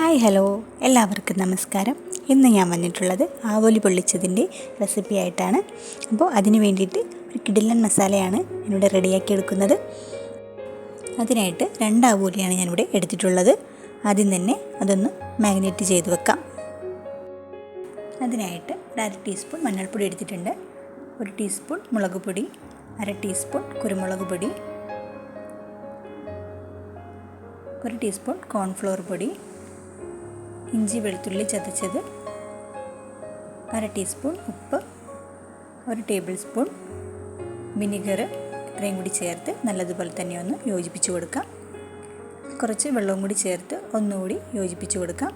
Hi hello. എല്ലാവർക്കും നമസ്കാരം. ഇന്ന് ഞാൻ വന്നിട്ടുള്ളത് ആവോലി പൊള്ളിച്ചതിന്റെ റെസിപ്പി ആയിട്ടാണ്. അപ്പോൾ അതിന് വേണ്ടിയിട്ട് ഒരു കിടിലൻ മസാലയാണ് ഞാനിവിടെ റെഡിയാക്കി എടുക്കുന്നത്. അതിനായിട്ട് രണ്ട് ആവോലിയാണ് ഞാനിവിടെ എടുത്തിട്ടുള്ളത്. ആദ്യം തന്നെ അതൊന്ന് മാഗ്നേറ്റ് ചെയ്ത് വെക്കാം. അതിനായിട്ട് ഒരു അര ടീസ്പൂൺ മഞ്ഞൾപ്പൊടി എടുത്തിട്ടുണ്ട്. ഒരു ടീസ്പൂൺ മുളക് പൊടി അര ടീസ്പൂൺ കുരുമുളക് പൊടി ഒരു ടീസ്പൂൺ കോൺഫ്ലോർ പൊടി ഇഞ്ചി വെളുത്തുള്ളി ചതച്ചത് അര ടീസ്പൂൺ ഉപ്പ് ഒരു ടേബിൾ സ്പൂൺ വിനിഗർ ഇത്രയും കൂടി ചേർത്ത് നല്ലതുപോലെ തന്നെ ഒന്ന് യോജിപ്പിച്ച് കൊടുക്കാം. കുറച്ച് വെള്ളവും കൂടി ചേർത്ത് ഒന്നുകൂടി യോജിപ്പിച്ച് കൊടുക്കാം.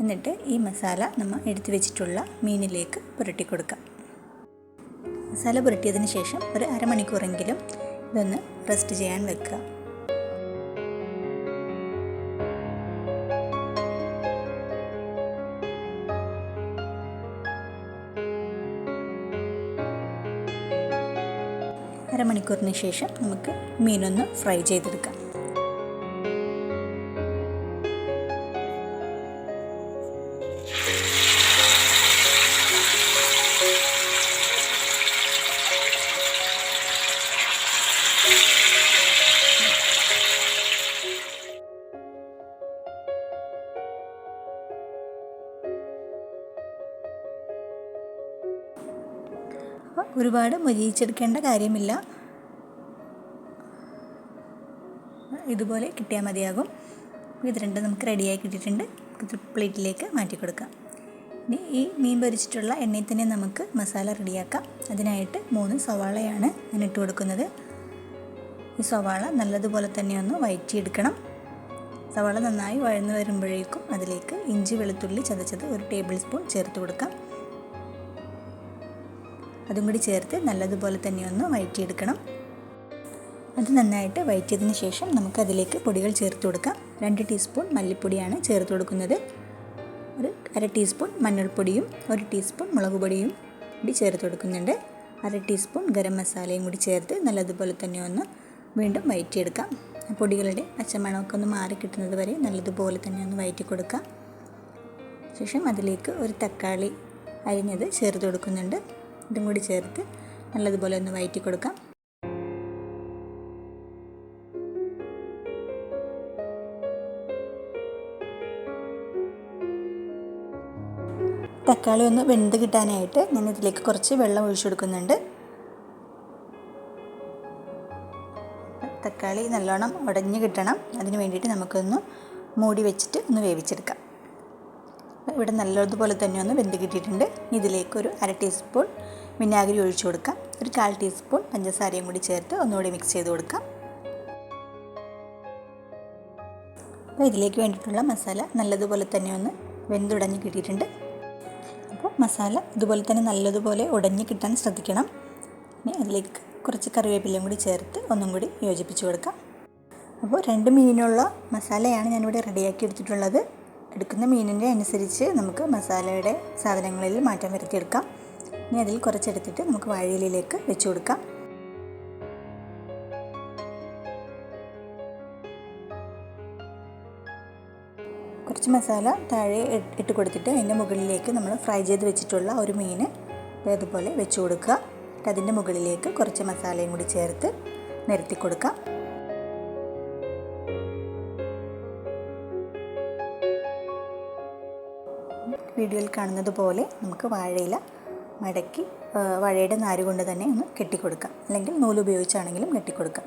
എന്നിട്ട് ഈ മസാല നമ്മൾ എടുത്തു വെച്ചിട്ടുള്ള മീനിലേക്ക് പുരട്ടി കൊടുക്കാം. മസാല പുരട്ടിയതിന് ശേഷം ഒരു അരമണിക്കൂറെങ്കിലും ഇതൊന്ന് റെസ്റ്റ് ചെയ്യാൻ വെക്കുക. അരമണിക്കൂറിന് ശേഷം നമുക്ക് മീനൊന്ന് ഫ്രൈ ചെയ്തെടുക്കാം. ഒരുപാട് മുരിയിച്ചെടുക്കേണ്ട കാര്യമില്ല. ഇതുപോലെ കിട്ടിയാൽ മതിയാകും. ഇത് രണ്ടും നമുക്ക് റെഡിയായി കിട്ടിയിട്ടുണ്ട്. പ്ലേറ്റിലേക്ക് മാറ്റി കൊടുക്കാം. ഇനി ഈ മീൻ പൊരിച്ചിട്ടുള്ള എണ്ണയിൽ തന്നെ നമുക്ക് മസാല റെഡിയാക്കാം അതിനായിട്ട് മൂന്ന് സവാളയാണ് ഞാൻ ഇട്ട് കൊടുക്കുന്നത്. ഈ സവാള നല്ലതുപോലെ തന്നെ ഒന്ന് വയറ്റിയെടുക്കണം. സവാള നന്നായി വഴന്നു വരുമ്പോഴേക്കും അതിലേക്ക് ഇഞ്ചി വെളുത്തുള്ളി ചതച്ചത് ഒരു ടേബിൾ സ്പൂൺ ചേർത്ത് കൊടുക്കാം. അതും കൂടി ചേർത്ത് നല്ലതുപോലെ തന്നെ ഒന്ന് വയറ്റിയെടുക്കണം അത് നന്നായിട്ട് വയറ്റിയതിന് ശേഷം നമുക്ക് അതിലേക്ക് പൊടികൾ ചേർത്ത് കൊടുക്കാം. രണ്ട് ടീസ്പൂൺ മല്ലിപ്പൊടിയാണ് ചേർത്ത് കൊടുക്കുന്നത്. ഒരു അര ടീസ്പൂൺ മഞ്ഞൾപ്പൊടിയും ഒരു ടീസ്പൂൺ മുളക് പൊടിയും കൂടി ചേർത്ത് കൊടുക്കുന്നുണ്ട്. അര ടീസ്പൂൺ ഗരം മസാലയും കൂടി ചേർത്ത് നല്ലതുപോലെ തന്നെ ഒന്ന് വീണ്ടും വയറ്റിയെടുക്കാം പൊടികളുടെ പച്ചമണമൊക്കെ ഒന്ന് മാറി കിട്ടുന്നത് വരെ നല്ലതുപോലെ തന്നെ ഒന്ന് വയറ്റി കൊടുക്കാം. ശേഷം അതിലേക്ക് ഒരു തക്കാളി അരിഞ്ഞത് ചേർത്ത് കൊടുക്കുന്നുണ്ട്. ഇതും കൂടി ചേർത്ത് നല്ലതുപോലെ ഒന്ന് വയറ്റി കൊടുക്കാം. തക്കാളി ഒന്ന് വെന്ത് കിട്ടാനായിട്ട് ഞാൻ ഇതിലേക്ക് കുറച്ച് വെള്ളം ഒഴിച്ചു കൊടുക്കുന്നുണ്ട്. തക്കാളി നല്ലോണം ഉടഞ്ഞ് കിട്ടണം. അതിന് വേണ്ടിയിട്ട് നമുക്കൊന്ന് മൂടി വെച്ചിട്ട് ഒന്ന് വേവിച്ചെടുക്കാം. ഇവിടെ നല്ലതുപോലെ തന്നെ ഒന്ന് വെന്ത് കിട്ടിയിട്ടുണ്ട്. ഇതിലേക്ക് ഒരു അര ടീസ്പൂൺ വിനാഗിരി ഒഴിച്ചു കൊടുക്കാം. ഒരു കാൽ ടീസ്പൂൺ പഞ്ചസാരയും കൂടി ചേർത്ത് ഒന്നുകൂടി മിക്സ് ചെയ്ത് കൊടുക്കാം. അപ്പോൾ ഇതിലേക്ക് വേണ്ടിയിട്ടുള്ള മസാല നല്ലതുപോലെ തന്നെ ഒന്ന് വെന്തുടഞ്ഞ് കിട്ടിയിട്ടുണ്ട്. അപ്പോൾ മസാല ഇതുപോലെ തന്നെ നല്ലതുപോലെ ഉടഞ്ഞ് കിട്ടാൻ ശ്രദ്ധിക്കണം. ഇനി അതിലേക്ക് കുറച്ച് കറിവേപ്പിലയും കൂടി ചേർത്ത് ഒന്നും കൂടി യോജിപ്പിച്ച് കൊടുക്കാം. അപ്പോൾ രണ്ട് മീനിനുള്ള മസാലയാണ് ഞാനിവിടെ റെഡിയാക്കി എടുത്തിട്ടുള്ളത്. എടുക്കുന്ന മീനിന്റെ അനുസരിച്ച് നമുക്ക് മസാലയുടെ സാധനങ്ങളിൽ മാറ്റം വരുത്തിയെടുക്കാം. ഇനി അതിൽ കുറച്ചെടുത്തിട്ട് നമുക്ക് വാഴയിലേക്ക് വെച്ച് കൊടുക്കാം. കുറച്ച് മസാല താഴെ ഇട്ട് കൊടുത്തിട്ട് അതിന്റെ മുകളിലേക്ക് നമ്മൾ ഫ്രൈ ചെയ്ത് വെച്ചിട്ടുള്ള ഒരു മീൻ ഇതുപോലെ വെച്ച് കൊടുക്കുക. അതിന്റെ മുകളിലേക്ക് കുറച്ച് മസാലയും കൂടി ചേർത്ത് നിരത്തി കൊടുക്കാം. വീഡിയോയിൽ കാണുന്നത് പോലെ നമുക്ക് വാഴയില മടക്കി വാഴയുടെ നാര് കൊണ്ട് തന്നെ ഒന്ന് കെട്ടിക്കൊടുക്കാം. അല്ലെങ്കിൽ നൂൽ ഉപയോഗിച്ചാണെങ്കിലും കെട്ടിക്കൊടുക്കാം.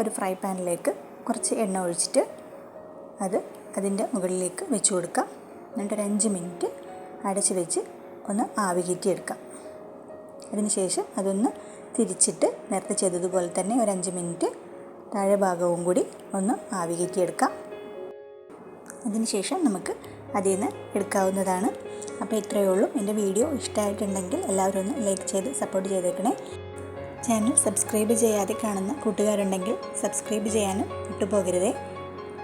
ഒരു ഫ്രൈ പാനിലേക്ക് കുറച്ച് എണ്ണ ഒഴിച്ചിട്ട് അത് അതിന്റെ മുകളിലേക്ക് വെച്ച് കൊടുക്കാം. എന്നിട്ട് ഒരു അഞ്ച് മിനിറ്റ് അടച്ച് വെച്ച് ഒന്ന് ആവി കയറ്റിയെടുക്കാം അതിനുശേഷം അതൊന്ന് തിരിച്ചിട്ട് നേരത്തെ ചെയ്തതുപോലെ തന്നെ ഒരു അഞ്ച് മിനിറ്റ് താഴെ ഭാഗവും കൂടി ഒന്ന് ആവി കയറ്റിയെടുക്കാം അതിനുശേഷം നമുക്ക് അതിൽ നിന്ന് എടുക്കാവുന്നതാണ്. അപ്പോൾ ഇത്രയേ ഉള്ളൂ. എന്റെ വീഡിയോ ഇഷ്ടമായിട്ടുണ്ടെങ്കിൽ എല്ലാവരും ഒന്ന് ലൈക്ക് ചെയ്ത് സപ്പോർട്ട് ചെയ്തേക്കണേ. ചാനൽ സബ്സ്ക്രൈബ് ചെയ്യാതെ കാണുന്ന കൂട്ടുകാരുണ്ടെങ്കിൽ സബ്സ്ക്രൈബ് ചെയ്യാനും വിട്ടുപോകരുതേ.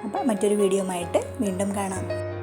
അപ്പോൾ മറ്റൊരു വീഡിയോ വീണ്ടും കാണാം.